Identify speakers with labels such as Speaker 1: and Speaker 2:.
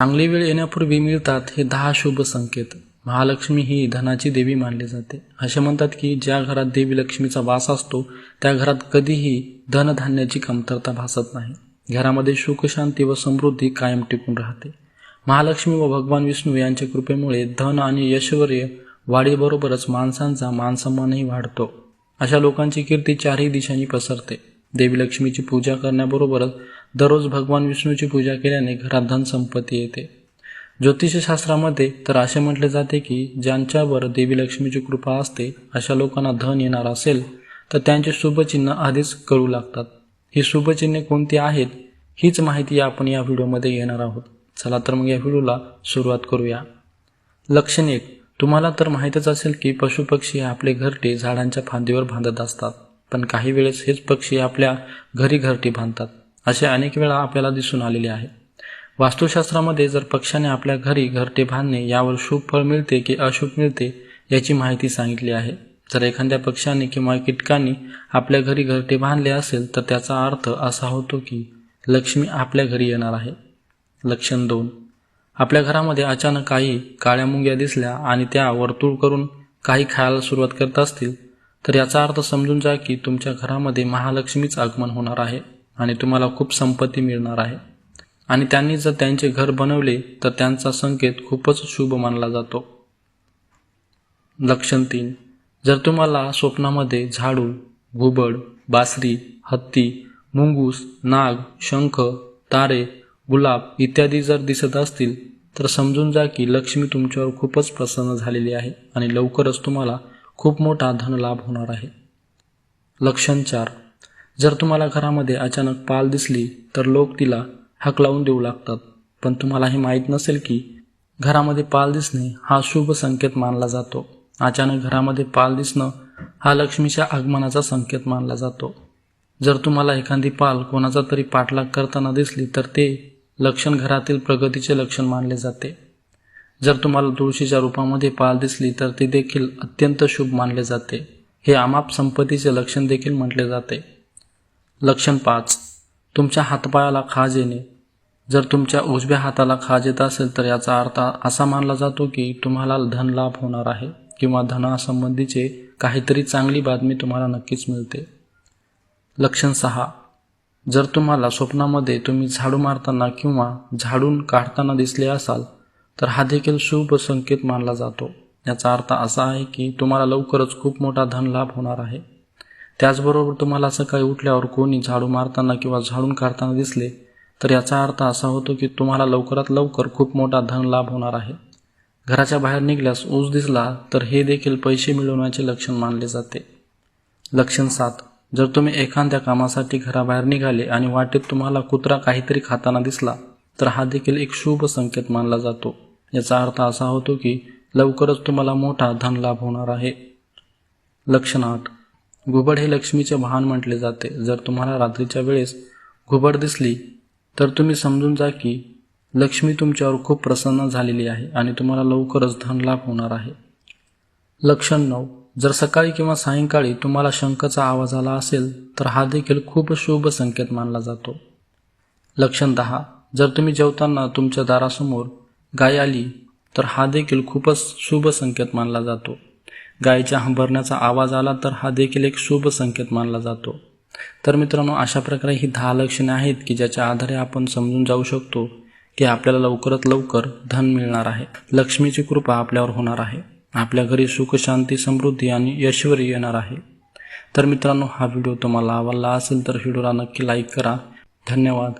Speaker 1: चांगली वेळ येण्यापूर्वी मिळतात हे दहा शुभ संकेत. महालक्ष्मी ही धनाची देवी मानली जाते. असे म्हणतात की ज्या घरात देवी लक्ष्मीचा वास असतो त्या घरात कधीही धनधान्याची कमतरता भासत नाही. घरामध्ये सुखशांती व समृद्धी कायम टिकून राहते. महालक्ष्मी व भगवान विष्णू यांच्या कृपेमुळे धन आणि यशवर्य वाढीबरोबरच माणसांचा मानसन्मानही वाढतो. अशा लोकांची कीर्ती चारही दिशांनी पसरते. देवी लक्ष्मीची पूजा करण्याबरोबरच दररोज भगवान विष्णूची पूजा केल्याने घरात धनसंपत्ती येते. ज्योतिषशास्त्रामध्ये तर असे म्हटले जाते की ज्यांच्यावर देवी लक्ष्मीची कृपा असते अशा लोकांना धन येणार असेल तर त्यांचे शुभचिन्ह आधीच कळू लागतात. ही शुभचिन्हे कोणती आहेत हीच माहिती आपण या व्हिडिओमध्ये घेणार आहोत. चला तर मग या व्हिडिओला सुरुवात करूया. लक्षण एक तुम्हाला तर माहीतच असेल की पशुपक्षी हे आपले घरटे झाडांच्या फांदीवर बांधत असतात. पण काही वेळेस हेच पक्षी आपल्या घरी घरटी बांधतात. असे अनेक वेळा आपल्याला दिसून आलेले आहे. वास्तुशास्त्रामध्ये जर पक्षाने आपल्या घरी घरटे बांधणे यावर शुभ फळ मिळते की अशुभ मिळते याची माहिती सांगितली आहे. जर एखाद्या पक्षाने किंवा कीटकांनी आपल्या घरी घरटे बांधले असेल तर त्याचा अर्थ असा होतो की लक्ष्मी आपल्या घरी येणार आहे. लक्षण दोन. आपल्या घरामध्ये अचानक काही काळ्या मुंग्या दिसल्या आणि त्या वर्तुळ करून काही खायला सुरुवात करत असतील तर याचा अर्थ समजून जा की तुमच्या घरामध्ये महालक्ष्मीच आगमन होणार आहे आणि तुम्हाला खूप संपत्ती मिळणार आहे. आणि त्यांनी जर त्यांचे घर बनवले तर त्यांचा संकेत खूपच शुभ मानला जातो. लक्षण तीन. जर तुम्हाला स्वप्नामध्ये झाडू घुबड बासरी हत्ती मुंगूस नाग शंख तारे गुलाब इत्यादी जर दिसत असतील तर समजून जा की लक्ष्मी तुमच्यावर खूपच प्रसन्न झालेली आहे आणि लवकरच तुम्हाला खूप मोठा धनलाभ होणार आहे. लक्षण चार. जर तुम्हाला घरामध्ये अचानक पाल दिसली तर लोक तिला हक लावून देऊ लागतात. पण तुम्हाला हे माहीत नसेल की घरामध्ये पाल दिसणे हा शुभ संकेत मानला जातो. अचानक घरामध्ये पाल दिसणं हा लक्ष्मीच्या आगमनाचा संकेत मानला जातो. जर तुम्हाला एखादी पाल कोणाचा तरी पाठलाग करताना दिसली तर ते लक्षण घरातील प्रगतीचे लक्षण मानले जाते. जर तुम्हाला तुळशीच्या रूपामध्ये पाल दिसली तर ती देखील अत्यंत शुभ मानले जाते. हे आमाप संपत्तीचे लक्षण देखील म्हटले जाते. लक्षण पाच. तुमच्या हातपायाला खाज येणे. जर तुमच्या उजव्या हाताला खाज येत असेल तर याचा अर्थ असा मानला जातो की तुम्हाला धनलाभ होणार आहे किंवा धनासंबंधीचे काहीतरी चांगली बातमी तुम्हाला नक्कीच मिळते. लक्षण सहा. जर तुम्हाला स्वप्नामध्ये तुम्ही झाडू मारताना किंवा झाडून काढताना दिसले असाल तर हा देखील शुभ संकेत मानला जातो. याचा अर्थ असा आहे की तुम्हाला लवकरच खूप मोठा धनलाभ होणार आहे. त्याचबरोबर तुम्हाला सकाळी उठल्यावर कोणी झाडू मारताना किंवा झाडून काढताना दिसले तर याचा अर्थ असा होतो की तुम्हाला लवकरात लवकर खूप मोठा धनलाभ होणार आहे. घराच्या बाहेर निघल्यास ऊस दिसला तर हे देखील पैसे मिळवण्याचे लक्षण मानले जाते. लक्षण सात. जर तुम्ही एखाद्या कामासाठी घराबाहेर निघाले आणि वाटेत तुम्हाला कुत्रा काहीतरी खाताना दिसला तर हा देखील एक शुभ संकेत मानला जातो. याचा अर्थ असा होतो की लवकरच तुम्हाला मोठा धनलाभ होणार आहे. लक्षण आठ घुबड हे लक्ष्मीचे वाहन म्हटले जाते. जर तुम्हाला रात्रीच्या वेळेस घुबड दिसली तर तुम्ही समजून जा की लक्ष्मी तुमच्यावर खूप प्रसन्न झालेली आहे आणि तुम्हाला लवकरच धनलाभ होणार आहे. लक्षण नऊ. जर सकाळी किंवा सायंकाळी तुम्हाला शंखचा आवाज आला असेल तर हा देखील खूप शुभ संकेत मानला जातो. लक्षण दहा. जर तुम्ही जेवताना तुमच्या दारासमोर गाय आली तर हा देखील खूपच शुभ संकेत मानला जातो. गायीच्या हंबरण्याचा आवाज आला तर हा देखील एक शुभ संकेत मानला जातो. तर मित्रांनो अशा प्रकारे ही दहा लक्षणे आहेत की ज्याच्या आधारे आपण समजून जाऊ शकतो की आपल्याला लवकरात लवकर धन मिळणार आहे. लक्ष्मीची कृपा आपल्यावर होणार आहे. आपल्या घरी सुख शांती समृद्धी आणि ऐश्वर्य येणार आहे. तर मित्रांनो हा व्हिडिओ तुम्हाला आवडला असेल तर व्हिडिओला नक्की लाईक करा. धन्यवाद.